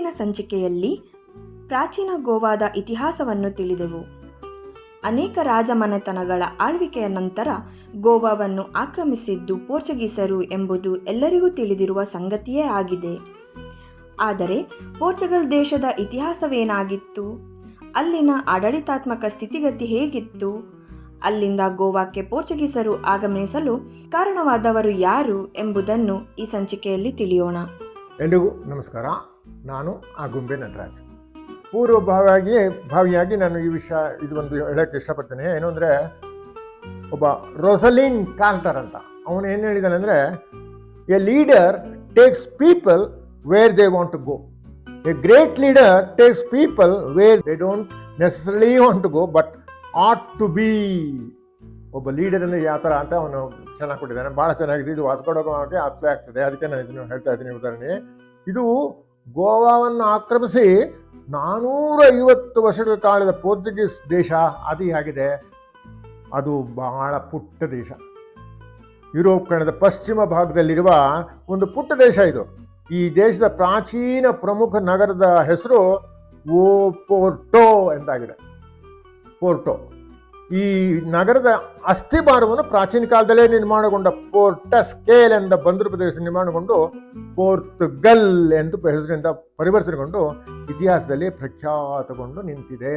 ಹಿಂದಿನ ಸಂಚಿಕೆಯಲ್ಲಿ ಪ್ರಾಚೀನ ಗೋವಾದ ಇತಿಹಾಸವನ್ನು ತಿಳಿದೆವು. ಅನೇಕ ರಾಜಮನೆತನಗಳ ಆಳ್ವಿಕೆಯ ನಂತರ ಗೋವಾವನ್ನು ಆಕ್ರಮಿಸಿದ್ದು ಪೋರ್ಚುಗೀಸರು ಎಂಬುದು ಎಲ್ಲರಿಗೂ ತಿಳಿದಿರುವ ಸಂಗತಿಯೇ ಆಗಿದೆ. ಆದರೆ ಪೋರ್ಚುಗಲ್ ದೇಶದ ಇತಿಹಾಸವೇನಾಗಿತ್ತು? ಅಲ್ಲಿನ ಆಡಳಿತಾತ್ಮಕ ಸ್ಥಿತಿಗತಿ ಹೇಗಿತ್ತು? ಅಲ್ಲಿಂದ ಗೋವಾಕ್ಕೆ ಪೋರ್ಚುಗೀಸರು ಆಗಮಿಸಲು ಕಾರಣವಾದವರು ಯಾರು ಎಂಬುದನ್ನು ಈ ಸಂಚಿಕೆಯಲ್ಲಿ ತಿಳಿಯೋಣ. ಎಲ್ರಿಗೂ ನಮಸ್ಕಾರ. ನಾನು ಆ ಗುಂಬೆ ನಟರಾಜ್. ಪೂರ್ವಭಾವಿಯಾಗಿ, ಭಾವಿಯಾಗಿ ನಾನು ಈ ವಿಷಯ, ಇದು ಒಂದು ಹೇಳೋಕ್ಕೆ ಇಷ್ಟಪಡ್ತೇನೆ. ಏನು ಅಂದರೆ, ಒಬ್ಬ ರೋಸಲಿನ್ ಕಾರ್ಟರ್ ಅಂತ. ಅವನು ಏನು ಹೇಳಿದಾನೆ ಅಂದರೆ, a leader takes people where they want to go. A great leader takes people where they don't necessary want to go, but ought to be. ಒಬ್ಬ ಲೀಡರ್ ಅಂದರೆ ಯಾವ ಥರ ಅಂತ ಅವನು ಚೆನ್ನಾಗಿ ಕೊಟ್ಟಿದ್ದಾನೆ. ಭಾಳ ಚೆನ್ನಾಗಿದೆ. ಇದು ವಾಸ್ಕೊಡೋಕೆ ಆಗ್ತದೆ. ಅದಕ್ಕೆ ನಾನು ಇದನ್ನು ಹೇಳ್ತಾ ಇದ್ದೀನಿ. ಉದಾಹರಣೆ ಇದು ಗೋವಾವನ್ನು ಆಕ್ರಮಿಸಿ ನಾನೂರ ಐವತ್ತು ವರ್ಷಗಳ ಕಾಲದ ಪೋರ್ಚುಗೀಸ್ ದೇಶ ಅದು ಆಗಿದೆ ಅದು ಬಹಳ ಪುಟ್ಟ ದೇಶ. ಯುರೋಪ್ ಕಣದ ಪಶ್ಚಿಮ ಭಾಗದಲ್ಲಿರುವ ಒಂದು ಪುಟ್ಟ ದೇಶ ಇದು. ಈ ದೇಶದ ಪ್ರಾಚೀನ ಪ್ರಮುಖ ನಗರದ ಹೆಸರು ಓ ಪೋರ್ಟೋ ಎಂದಾಗಿದೆ. ಪೋರ್ಟೋ. ಈ ನಗರದ ಅಸ್ಥಿಭಾರವನ್ನು ಪ್ರಾಚೀನ ಕಾಲದಲ್ಲೇ ನಿರ್ಮಾಣಗೊಂಡ ಪೋರ್ಟಸ್ಕೇಲ್ ಎಂದ ಬಂದರು ಪ್ರದೇಶ ನಿರ್ಮಾಣಗೊಂಡು ಪೋರ್ತುಗಲ್ ಎಂದು ಹೆಸರಿನಿಂದ ಪರಿವರ್ತನೆಗೊಂಡು ಇತಿಹಾಸದಲ್ಲಿ ಪ್ರಖ್ಯಾತಗೊಂಡು ನಿಂತಿದೆ.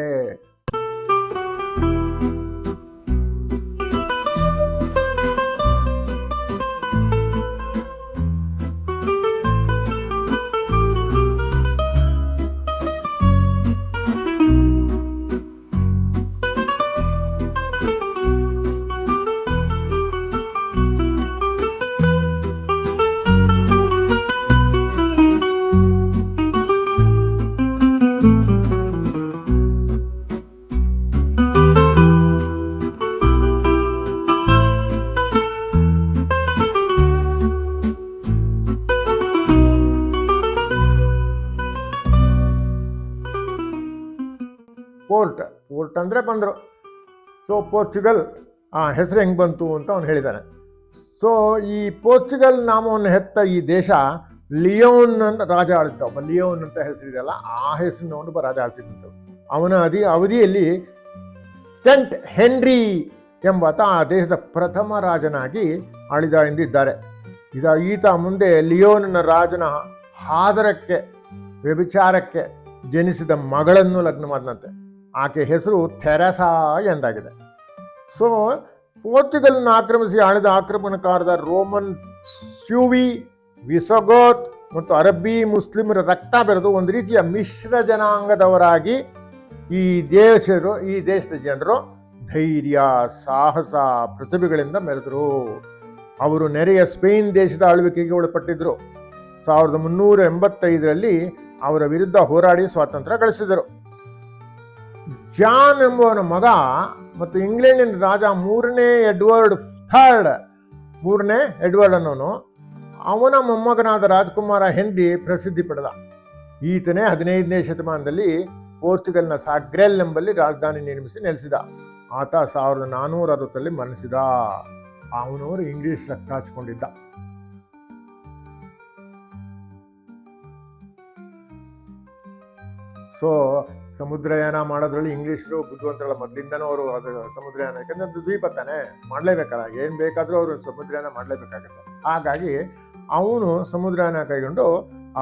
ಪೋರ್ಟ್ ಪೋರ್ಟ್ ಅಂದರೆ ಬಂದರು. ಸೊ ಪೋರ್ಚುಗಲ್ ಆ, ಹೆಸರು ಹೆಂಗೆ ಬಂತು ಅಂತ ಅವನು ಹೇಳಿದ್ದಾನೆ ಸೊ ಈ ಪೋರ್ಚುಗಲ್ ನಾಮವನ್ನು ಹೆತ್ತ ಈ ದೇಶ ಲಿಯೋನ್ ಅಂತ ರಾಜ ಆಳ್ತಿದ್ದ ಒಬ್ಬ ಲಿಯೋನ್ ಅಂತ ಹೆಸರಿದೆಯಲ್ಲ, ಆ ಹೆಸರಿನ ಒಬ್ಬ ರಾಜ ಆಳ್ತಿದ್ದಂತ ಅವನ ಅದಿ, ಅವಧಿಯಲ್ಲಿ ಟೆಂಟ್ ಹೆನ್ರಿ ಎಂಬಾತ ಆ ದೇಶದ ಪ್ರಥಮ ರಾಜನಾಗಿ ಆಳಿದ ಎಂದಿದ್ದಾರೆ. ಇದ, ಈತ ಮುಂದೆ ಲಿಯೋನ್ನ ರಾಜನ ಹಾದರಕ್ಕೆ, ವ್ಯಭಿಚಾರಕ್ಕೆ ಜನಿಸಿದ ಮಗಳನ್ನು ಲಗ್ನ ಮಾಡಿದಂತೆ ಆಕೆ ಹೆಸರು ಥೆರಸಾ ಎಂದಾಗಿದೆ. ಸೊ ಪೋರ್ಚುಗಲ್ನ ಆಕ್ರಮಿಸಿ ಆಳಿದ ಆಕ್ರಮಣಕಾರದ ರೋಮನ್ ಸ್ಯೂವಿ, ವಿಸಗೋತ್ ಮತ್ತು ಅರಬ್ಬಿ ಮುಸ್ಲಿಮರ ರಕ್ತ ಬೆರೆದು ಒಂದು ರೀತಿಯ ಮಿಶ್ರ ಜನಾಂಗದವರಾಗಿ ಈ ದೇಶರು, ಈ ದೇಶದ ಜನರು ಧೈರ್ಯ, ಸಾಹಸ, ಪ್ರತಿಭೆಗಳಿಂದ ಮೆರೆದರು. ಅವರು ನೆರೆಯ ಸ್ಪೇನ್ ದೇಶದ ಆಳ್ವಿಕೆಗೆ ಒಳಪಟ್ಟಿದ್ದರು. ಸಾವಿರದ ಮುನ್ನೂರ ಎಂಬತ್ತೈದರಲ್ಲಿ ಅವರ ವಿರುದ್ಧ ಹೋರಾಡಿ ಸ್ವಾತಂತ್ರ್ಯ ಗಳಿಸಿದರು. ಜಾನ್ ಎಂಬುವನ ಮಗ ಮತ್ತು ಇಂಗ್ಲೆಂಡಿನ ರಾಜ ಮೂರನೇ ಎಡ್ವರ್ಡ್ ಥರ್ಡ್. ಮೂರನೇ ಎಡ್ವರ್ಡ್ ಅನ್ನೋನು ಅವನ ಮೊಮ್ಮಗನಾದ ರಾಜಕುಮಾರ ಹೆನ್ರಿ ಪ್ರಸಿದ್ಧಿ ಪಡೆದ. ಈತನೇ ಹದಿನೈದನೇ ಶತಮಾನದಲ್ಲಿ ಪೋರ್ಚುಗಲ್ನ ಸಾಗ್ರೆಲ್ ಎಂಬಲ್ಲಿ ರಾಜಧಾನಿ ನಿರ್ಮಿಸಿ ನೆಲೆಸಿದ. ಆತ ಸಾವಿರದ ನಾನ್ನೂರ ಅರವತ್ತರಲ್ಲಿ ಮರಣಿಸಿದ. ಅವನವರು ಇಂಗ್ಲಿಷ್ ರಕ್ತ ಹಚ್ಕೊಂಡಿದ್ದ ಸೊ ಸಮುದ್ರಯಾನ ಮಾಡೋದ್ರಲ್ಲಿ ಇಂಗ್ಲೀಷರು ಬುದ್ಧಿವಂತರಲ್ಲ ಮೊದಲಿಂದನೂ ಅವರು ಅದು ಸಮುದ್ರಯಾನ, ಯಾಕಂದ್ರೆ ಅದು ದ್ವೀಪ ತಾನೆ, ಮಾಡಲೇಬೇಕಲ್ಲ, ಏನು ಬೇಕಾದರೂ ಅವರು ಸಮುದ್ರಯಾನ ಮಾಡಲೇಬೇಕಾಗತ್ತೆ. ಹಾಗಾಗಿ ಅವನು ಸಮುದ್ರಯಾನ ಕೈಗೊಂಡು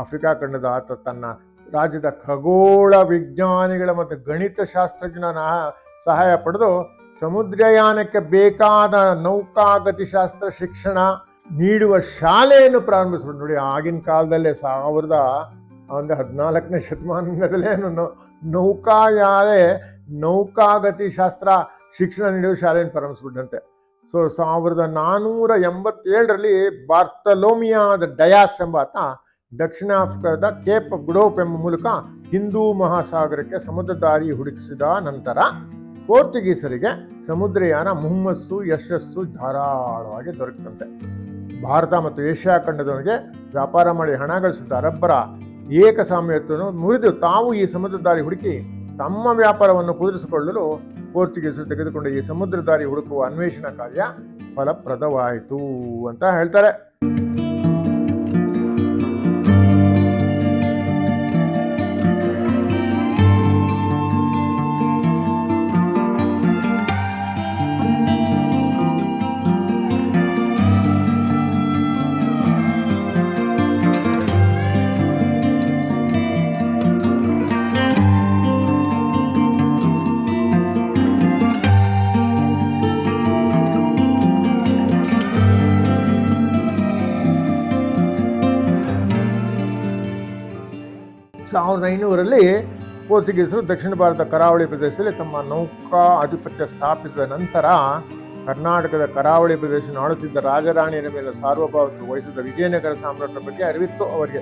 ಆಫ್ರಿಕಾ ಖಂಡದ ಆತ ತನ್ನ ರಾಜ್ಯದ ಖಗೋಳ ವಿಜ್ಞಾನಿಗಳ ಮತ್ತು ಗಣಿತ ಶಾಸ್ತ್ರಜ್ಞನ ಸಹಾಯ ಪಡೆದು ಸಮುದ್ರಯಾನಕ್ಕೆ ಬೇಕಾದ ನೌಕಾಗತಿಶಾಸ್ತ್ರ ಶಿಕ್ಷಣ ನೀಡುವ ಶಾಲೆಯನ್ನು ಪ್ರಾರಂಭಿಸ್ಬಿಟ್ಟು ನೋಡಿ, ಆಗಿನ ಕಾಲದಲ್ಲೇ ಸಾವಿರದ ಒಂದು ಹದಿನಾಲ್ಕನೇ ಶತಮಾನದಲ್ಲೇ ನೌ- ನೌಕಾಯಾಲೆ ನೌಕಾಗತಿ ಶಾಸ್ತ್ರ ಶಿಕ್ಷಣ ನೀಡುವ ಶಾಲೆಯನ್ನು ಪ್ರಾರಂಭಿಸ್ಬಿಟ್ಟಂತೆ. ಸೊ, ಸಾವಿರದ ನಾನ್ನೂರ ಎಂಬತ್ತೇಳರಲ್ಲಿ ಬಾರ್ತಲೋಮಿಯಾದ ಡಯಾಸ್ ಎಂಬಾತ ದಕ್ಷಿಣ ಆಫ್ರಿಕಾದ ಕೇಪ್ ಆಫ್ ಗುಡೋಪ್ ಎಂಬ ಮೂಲಕ ಹಿಂದೂ ಮಹಾಸಾಗರಕ್ಕೆ ಸಮುದ್ರ ದಾರಿ ಹುಡುಕಿಸಿದ ನಂತರ ಪೋರ್ಚುಗೀಸರಿಗೆ ಸಮುದ್ರಯಾನ ಮುಹಮ್ಮಸ್ಸು, ಯಶಸ್ಸು ಧಾರಾಳವಾಗಿ ದೊರಕುತ್ತಂತೆ ಭಾರತ ಮತ್ತು ಏಷ್ಯಾ ಖಂಡದವರಿಗೆ ವ್ಯಾಪಾರ ಮಾಡಿ ಹಣ ಗಳಿಸಿದ ಅರಬ್ಬರ ಏಕಸಾಮ್ಯತ್ವವನ್ನು ಮುರಿದು ತಾವು ಈ ಸಮುದ್ರ ದಾರಿ ಹುಡುಕಿ ತಮ್ಮ ವ್ಯಾಪಾರವನ್ನು ಕುದುರಿಸಿಕೊಳ್ಳಲು ಪೋರ್ಚುಗೀಸರು ತೆಗೆದುಕೊಂಡ ಈ ಸಮುದ್ರ ದಾರಿ ಹುಡುಕುವ ಅನ್ವೇಷಣಾ ಕಾರ್ಯ ಫಲಪ್ರದವಾಯಿತು ಅಂತ ಹೇಳ್ತಾರೆ. ಸಾವಿರದ ಐನೂರಲ್ಲಿ ಪೋರ್ಚುಗೀಸರು ದಕ್ಷಿಣ ಭಾರತ ಕರಾವಳಿ ಪ್ರದೇಶದಲ್ಲಿ ತಮ್ಮ ನೌಕಾ ಆಧಿಪತ್ಯ ಸ್ಥಾಪಿಸಿದ ನಂತರ ಕರ್ನಾಟಕದ ಕರಾವಳಿ ಪ್ರದೇಶ ಆಳುತ್ತಿದ್ದ ರಾಜರಾಣಿಯರ ಮೇಲೆ ಸಾರ್ವಭೌಮತ್ವ ವಹಿಸಿದ ವಿಜಯನಗರ ಸಾಮ್ರಾಟರ ಬಗ್ಗೆ ಅರಿವಿತ್ತು ಅವರಿಗೆ.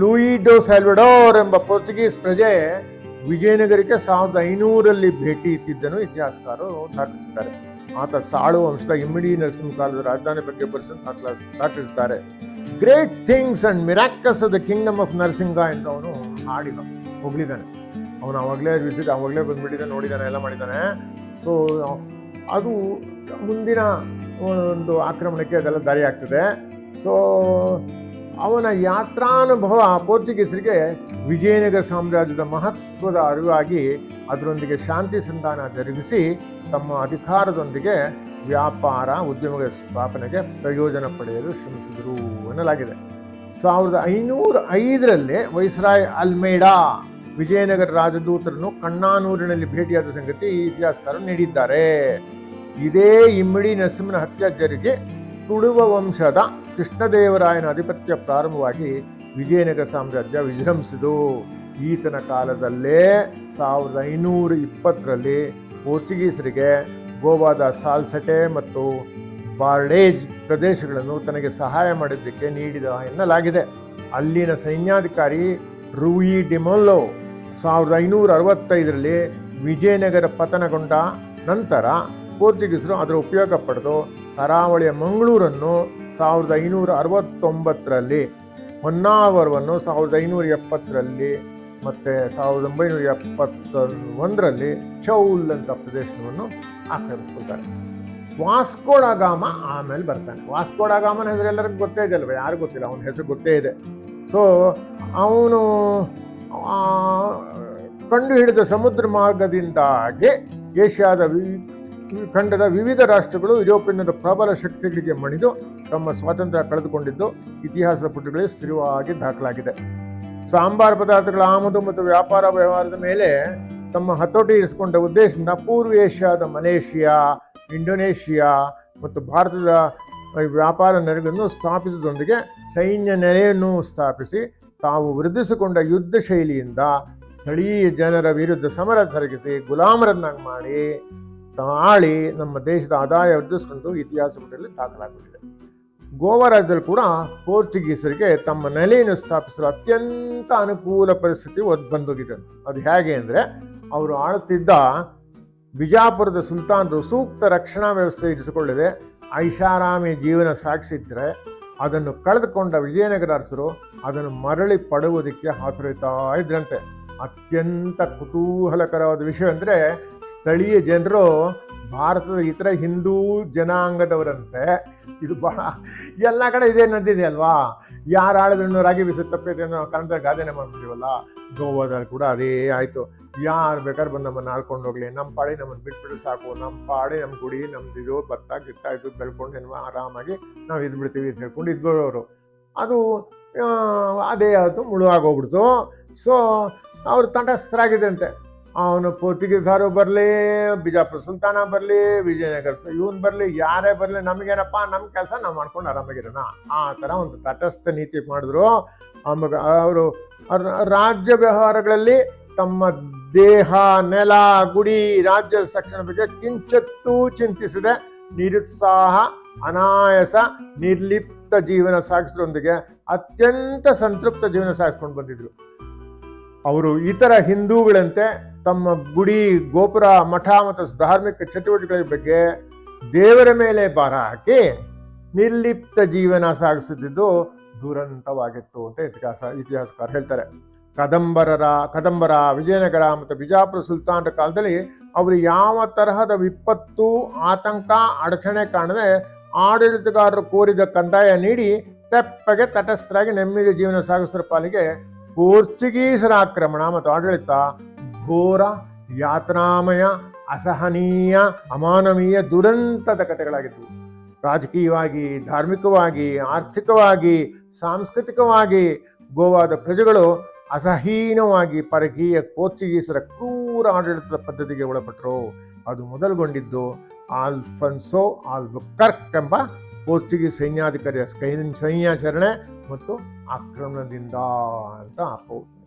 ಲೂಯಿಡೋ ಸ್ಯಾಲ್ವಡೋರ್ ಎಂಬ ಪೋರ್ಚುಗೀಸ್ ಪ್ರಜೆ ವಿಜಯನಗರಕ್ಕೆ ಸಾವಿರದ ಐನೂರಲ್ಲಿ ಭೇಟಿ ಇತ್ತಿದ್ದನು ಇತಿಹಾಸಕಾರರು ದಾಖಲಿಸಿದ್ದಾರೆ. ಆತ ಸಾಳು ವಂಶದ ಇಮ್ಮಡಿ ನರಸಿಂಹ ಕಾಲದ ರಾಜಧಾನಿ ಬಗ್ಗೆ ಬರೆಸ ದಾಖಲಿಸಿದ್ದಾರೆ. Great things and miracles of the kingdom of Narasinga ಅಂತ ಅವನು ಹಾಡಿದ ಹೋಗ್ಲಿದ್ದಾನೆ ಅವನು ಅವಾಗಲೇ ವಿಸಿಟ್ ಅವಾಗಲೇ ಬಂದ್ಬಿಟ್ಟಿದ್ದಾನೆ, ನೋಡಿದ್ದಾನೆ, ಎಲ್ಲ ಮಾಡಿದ್ದಾನೆ. ಸೊ ಅದು ಮುಂದಿನ ಒಂದು ಆಕ್ರಮಣಕ್ಕೆ ಅದೆಲ್ಲ ದಾರಿ ಆಗ್ತದೆ. ಸೊ ಅವನ ಯಾತ್ರಾನುಭವ ಪೋರ್ಚುಗೀಸರಿಗೆ ವಿಜಯನಗರ ಸಾಮ್ರಾಜ್ಯದ ಮಹತ್ವದ ಅರಿವಾಗಿ ಅದರೊಂದಿಗೆ ಶಾಂತಿ ಸಂಧಾನ ಜರುಗಿಸಿ ತಮ್ಮ ಅಧಿಕಾರದೊಂದಿಗೆ ವ್ಯಾಪಾರ ಉದ್ಯಮಗಳ ಸ್ಥಾಪನೆಗೆ ಪ್ರಯೋಜನ ಪಡೆಯಲು ಶ್ರಮಿಸಿದರು ಎನ್ನಲಾಗಿದೆ. ಸಾವಿರದ ಐನೂರ ಐದರಲ್ಲಿ ವೈಸ್ರಾಯ್ ಅಲ್ಮೇಡಾ ವಿಜಯನಗರ ರಾಜದೂತರನ್ನು ಕಣ್ಣಾನೂರಿನಲ್ಲಿ ಭೇಟಿಯಾದ ಸಂಗತಿ ಈ ಇತಿಹಾಸಕಾರರು ನೀಡಿದ್ದಾರೆ. ಇದೇ ಇಮ್ಮಡಿ ನರಸಿಂಹನ ಹತ್ಯೆ ಜರುಗಿ ತುಳುವ ವಂಶದ ಕೃಷ್ಣದೇವರಾಯನ ಆಧಿಪತ್ಯ ಪ್ರಾರಂಭವಾಗಿ ವಿಜಯನಗರ ಸಾಮ್ರಾಜ್ಯ ವಿಜೃಂಭಿಸಿತು. ಈತನ ಕಾಲದಲ್ಲೇ ಸಾವಿರದ ಐನೂರ ಇಪ್ಪತ್ತರಲ್ಲಿ ಪೋರ್ಚುಗೀಸರಿಗೆ ಗೋವಾದ ಸಾಲ್ಸಟೆ ಮತ್ತು ಬಾರ್ಡೇಜ್ ಪ್ರದೇಶಗಳನ್ನು ತನಗೆ ಸಹಾಯ ಮಾಡಿದ್ದಕ್ಕೆ ನೀಡಿದ ಎನ್ನಲಾಗಿದೆ. ಅಲ್ಲಿನ ಸೈನ್ಯಾಧಿಕಾರಿ ರೂಯಿ ಡಿಮೊಲ್ಲೋ ಸಾವಿರದ ಐನೂರ ಅರವತ್ತೈದರಲ್ಲಿ ವಿಜಯನಗರ ಪತನಗೊಂಡ ನಂತರ ಪೋರ್ಚುಗೀಸರು ಅದರ ಉಪಯೋಗ ಪಡೆದು ಕರಾವಳಿಯ ಮಂಗಳೂರನ್ನು ಸಾವಿರದ ಐನೂರ ಅರವತ್ತೊಂಬತ್ತರಲ್ಲಿ ಹೊನ್ನಾವರವನ್ನು ಸಾವಿರದ ಐನೂರ ಎಪ್ಪತ್ತರಲ್ಲಿ ಮತ್ತು ಸಾವಿರದ ಒಂಬೈನೂರ ಎಪ್ಪತ್ತ ಒಂದರಲ್ಲಿ ಚೌಲ್ ಅಂತ ಪ್ರದೇಶವನ್ನು ಆಕ್ರಮಿಸ್ಕೊಳ್ತಾರೆ. ವಾಸ್ಕೋಡಗಾಮ ಆಮೇಲೆ ಬರ್ತಾನೆ. ವಾಸ್ಕೋಡಗಾಮನ ಹೆಸರು ಎಲ್ಲರಿಗೂ ಗೊತ್ತೇ ಇದೆ ಅಲ್ವ? ಯಾರು ಗೊತ್ತಿಲ್ಲ, ಅವನ ಹೆಸರು ಗೊತ್ತೇ ಇದೆ. ಸೊ ಅವನು ಕಂಡು ಹಿಡಿದ ಸಮುದ್ರ ಮಾರ್ಗದಿಂದಾಗಿ ಏಷ್ಯಾದ ವಿ, ಖಂಡದ ವಿವಿಧ ರಾಷ್ಟ್ರಗಳು ಯುರೋಪಿಯನ್ನರ ಪ್ರಬಲ ಶಕ್ತಿಗಳಿಗೆ ಮಣಿದು ತಮ್ಮ ಸ್ವಾತಂತ್ರ್ಯ ಕಳೆದುಕೊಂಡಿದ್ದು ಇತಿಹಾಸ ಪುಟಗಳಲ್ಲಿ ಸ್ಥಿರವಾಗಿ ದಾಖಲಾಗಿದೆ. ಸಾಂಬಾರ್ ಪದಾರ್ಥಗಳ ಆಮದು ಮತ್ತು ವ್ಯಾಪಾರ ವ್ಯವಹಾರದ ಮೇಲೆ ತಮ್ಮ ಹತೋಟಿ ಇರಿಸಿಕೊಂಡ ಉದ್ದೇಶದಿಂದ ಪೂರ್ವ ಏಷ್ಯಾದ ಮಲೇಷಿಯಾ, ಇಂಡೋನೇಷಿಯಾ ಮತ್ತು ಭಾರತದ ವ್ಯಾಪಾರ ನೆರವನ್ನು ಸ್ಥಾಪಿಸುವುದೊಂದಿಗೆ ಸೈನ್ಯ ನೆಲೆಯನ್ನು ಸ್ಥಾಪಿಸಿ ತಾವು ವೃದ್ಧಿಸಿಕೊಂಡ ಯುದ್ಧ ಶೈಲಿಯಿಂದ ಸ್ಥಳೀಯ ಜನರ ವಿರುದ್ಧ ಸಮರ ಸರಗಿಸಿ ಗುಲಾಮರನ್ನಾಗಿ ಮಾಡಿ ತಾಳಿ ನಮ್ಮ ದೇಶದ ಆದಾಯ ವೃದ್ಧಿಸಿಕೊಂಡು ಇತಿಹಾಸ ದಾಖಲಾಗಿದೆ ಗೋವಾ ರಾಜ್ಯದಲ್ಲಿ ಕೂಡ ಪೋರ್ಚುಗೀಸರಿಗೆ ತಮ್ಮ ನೆಲೆಯನ್ನು ಸ್ಥಾಪಿಸಲು ಅತ್ಯಂತ ಅನುಕೂಲ ಪರಿಸ್ಥಿತಿ ಒದ್ ಬಂದೋಗಿದೆ. ಅದು ಹೇಗೆ ಅಂದರೆ, ಅವರು ಆಳುತ್ತಿದ್ದ ಬಿಜಾಪುರದ ಸುಲ್ತಾನರು ಸೂಕ್ತ ರಕ್ಷಣಾ ವ್ಯವಸ್ಥೆ ಇರಿಸಿಕೊಳ್ಳದೆ ಐಷಾರಾಮಿ ಜೀವನ ಸಾಗಿಸಿದ್ರೆ, ಅದನ್ನು ಕಳೆದುಕೊಂಡ ವಿಜಯನಗರ ಅರಸರು ಅದನ್ನು ಮರಳಿ ಪಡುವುದಕ್ಕೆ ಹಾತೊರಿತಾ ಇದ್ರಂತೆ ಅತ್ಯಂತ ಕುತೂಹಲಕರವಾದ ವಿಷಯ ಅಂದರೆ, ಸ್ಥಳೀಯ ಜನರು ಭಾರತದ ಇತರ ಹಿಂದೂ ಜನಾಂಗದವರಂತೆ, ಇದು ಬಹಳ ಎಲ್ಲ ಕಡೆ ಇದೇ ನಡೆದಿದೆ ಅಲ್ವಾ? ಯಾರು ಆಳಿದ್ರು ರಾಗಿ ಬಿಸಿ ತಪ್ಪೈತೆ ಅಂದ್ರೆ ನಾವು ಕನ್ನಡದಲ್ಲಿ ಗಾದೆನೆ ಮಾಡ್ಬಿಟ್ಟಿವಲ್ಲ? ಗೋವಾದಲ್ಲಿ ಕೂಡ ಅದೇ ಆಯಿತು. ಯಾರು ಬೇಕಾದ್ರೆ ಬಂದು ನಮ್ಮನ್ನು ಆಡ್ಕೊಂಡು ಹೋಗ್ಲಿ. ನಮ್ಮ ಪಾಡಿ ನಮ್ಮನ್ನು ಬಿಟ್ಬಿಟ್ಟು ಸಾಕು. ನಮ್ಮ ಪಾಡಿ ನಮ್ಮ ಗುಡಿ ನಮ್ದು ಇದು, ಭತ್ತ, ಗಿತ್ತ, ಇದು ಬೆಳ್ಕೊಂಡು ಏನೋ ಆರಾಮಾಗಿ ನಾವು ಇದು ಬಿಡ್ತೀವಿ ಅಂತ ಹೇಳ್ಕೊಂಡು ಇದ್ಬಿಡೋರು ಅದು ಅದೇ ಆಯಿತು ಮುಳುವಾಗೋಗ್ಬಿಡ್ತು ಸೊ ಅವ್ರು ತಟಸ್ಥರಾಗಿದ್ದಂತೆ ಅವನು ಪೋರ್ಚುಗೀಸರು ಬರಲಿ, ಬಿಜಾಪುರ ಸುಲ್ತಾನ ಬರಲಿ, ವಿಜಯನಗರ ಇವನ್ ಬರಲಿ, ಯಾರೇ ಬರಲಿ, ನಮಗೇನಪ್ಪ ನಮ್ಮ ಕೆಲಸ ನಾವು ಮಾಡ್ಕೊಂಡು ಆರಾಮಾಗಿರೋಣ. ಆ ಥರ ಒಂದು ತಟಸ್ಥ ನೀತಿ ಮಾಡಿದ್ರು. ಆಮೇಲೆ ಅವರು ರಾಜ್ಯ ವ್ಯವಹಾರಗಳಲ್ಲಿ ತಮ್ಮ ದೇಹ, ನೆಲ, ಗುಡಿ ರಾಜ್ಯದ ಸಕ್ಷಣ ಬಗ್ಗೆ ಕಿಂಚತ್ತೂ ಚಿಂತಿಸದೆ, ನಿರುತ್ಸಾಹ, ಅನಾಯಾಸ, ನಿರ್ಲಿಪ್ತ ಜೀವನ ಸಾಗಿಸೋದ್ರೊಂದಿಗೆ ಅತ್ಯಂತ ಸಂತೃಪ್ತ ಜೀವನ ಸಾಗಿಸ್ಕೊಂಡು ಬಂದಿದ್ರು. ಅವರು ಇತರ ಹಿಂದೂಗಳಂತೆ ತಮ್ಮ ಗುಡಿ, ಗೋಪುರ, ಮಠ ಮತ್ತು ಧಾರ್ಮಿಕ ಚಟುವಟಿಕೆಗಳ ಬಗ್ಗೆ ದೇವರ ಮೇಲೆ ಭಾರ ಹಾಕಿ ನಿರ್ಲಿಪ್ತ ಜೀವನ ಸಾಗಿಸುತ್ತಿದ್ದು ದುರಂತವಾಗಿತ್ತು ಅಂತ ಇತಿಹಾಸ, ಇತಿಹಾಸಕಾರ ಹೇಳ್ತಾರೆ. ಕದಂಬರರ, ಕದಂಬರ, ವಿಜಯನಗರ ಮತ್ತು ಬಿಜಾಪುರ ಸುಲ್ತಾನರ ಕಾಲದಲ್ಲಿ ಅವರು ಯಾವ ತರಹದ ವಿಪತ್ತು, ಆತಂಕ, ಅಡಚಣೆ ಕಾಣದೆ ಆಡಳಿತಗಾರರು ಕೋರಿದ ಕಂದಾಯ ನೀಡಿ ತೆಪ್ಪಗೆ ತಟಸ್ಥರಾಗಿ ನೆಮ್ಮದಿ ಜೀವನ ಸಾಗಿಸುವ ಪಾಲಿಗೆ ಪೋರ್ಚುಗೀಸರ ಆಕ್ರಮಣ ಮತ್ತು ಆಡಳಿತ ಘೋರ ಯಾತನಾಮಯ ಅಸಹನೀಯ, ಅಮಾನವೀಯ, ದುರಂತದ ಕಥೆಗಳಾಗಿದ್ದವು. ರಾಜಕೀಯವಾಗಿ, ಧಾರ್ಮಿಕವಾಗಿ, ಆರ್ಥಿಕವಾಗಿ, ಸಾಂಸ್ಕೃತಿಕವಾಗಿ ಗೋವಾದ ಪ್ರಜೆಗಳು ಅಸಹೀನವಾಗಿ ಪರಕೀಯ ಪೋರ್ಚುಗೀಸರ ಕ್ರೂರ ಆಡಳಿತದ ಪದ್ಧತಿಗೆ ಒಳಪಟ್ಟರು. ಅದು ಮೊದಲುಗೊಂಡಿದ್ದು ಆಲ್ಫನ್ಸೋ ಆಲ್ಬುಕರ್ಕ್ ಎಂಬ ಪೋರ್ಚುಗೀಸ್ ಸೈನ್ಯಾಧಿಕಾರಿಯ ಸೈನ್ಯಾಚರಣೆ ಮತ್ತು ಆಕ್ರಮಣದಿಂದ ಅಂತ ಪೌ-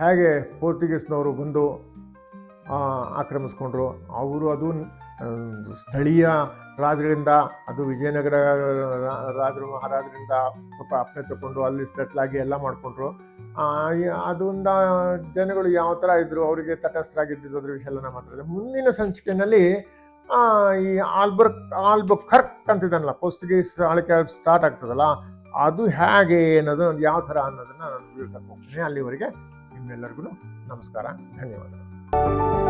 ಹೇಗೆ ಪೋರ್ಚುಗೀಸ್ನವರು ಬಂದು ಆಕ್ರಮಿಸ್ಕೊಂಡ್ರು, ಅವರು ಅದು ಸ್ಥಳೀಯ ರಾಜರಿಂದ, ಅದು ವಿಜಯನಗರ ರಾಜರು, ಮಹಾರಾಜರಿಂದ ಸ್ವಲ್ಪ ಅಪ್ಪಣೆ ತಗೊಂಡು ಅಲ್ಲಿ ಸ್ಟೆಟ್ಲಾಗಿ ಆಗಿ ಎಲ್ಲ ಮಾಡಿಕೊಂಡ್ರು. ಅದರಿಂದ ಜನಗಳು ಯಾವ ಥರ ಇದ್ದರು ಅವರಿಗೆ ತಟಸ್ಥರಾಗಿದ್ದಿದ್ದು ಅದ್ರ ವಿಷಯ ಎಲ್ಲ ಮಾತಾಡಿದೆ ಮುಂದಿನ ಸಂಚಿಕೆಯಲ್ಲಿ ಈ ಆಲ್ಬರ್ಕ್ ಆಲ್ಬ ಖರ್ಕ್ ಅಂತಿದ್ದಾನಲ್ಲ, ಪೋರ್ಚುಗೀಸ್ ಆಳ್ಕೆ ಸ್ಟಾರ್ಟ್ ಆಗ್ತದಲ್ಲ, ಅದು ಹೇಗೆ ಅನ್ನೋದು ಯಾವ ಥರ ಅನ್ನೋದನ್ನು ನಾನು ವಿವರಿಸಕ್ಕೆ ಹೋಗ್ತೀನಿ ಅಲ್ಲಿವರೆಗೆ. ನಿಮ್ಮೆಲ್ಲರಿಗೂ ನಮಸ್ಕಾರ ಧನ್ಯವಾದಗಳು.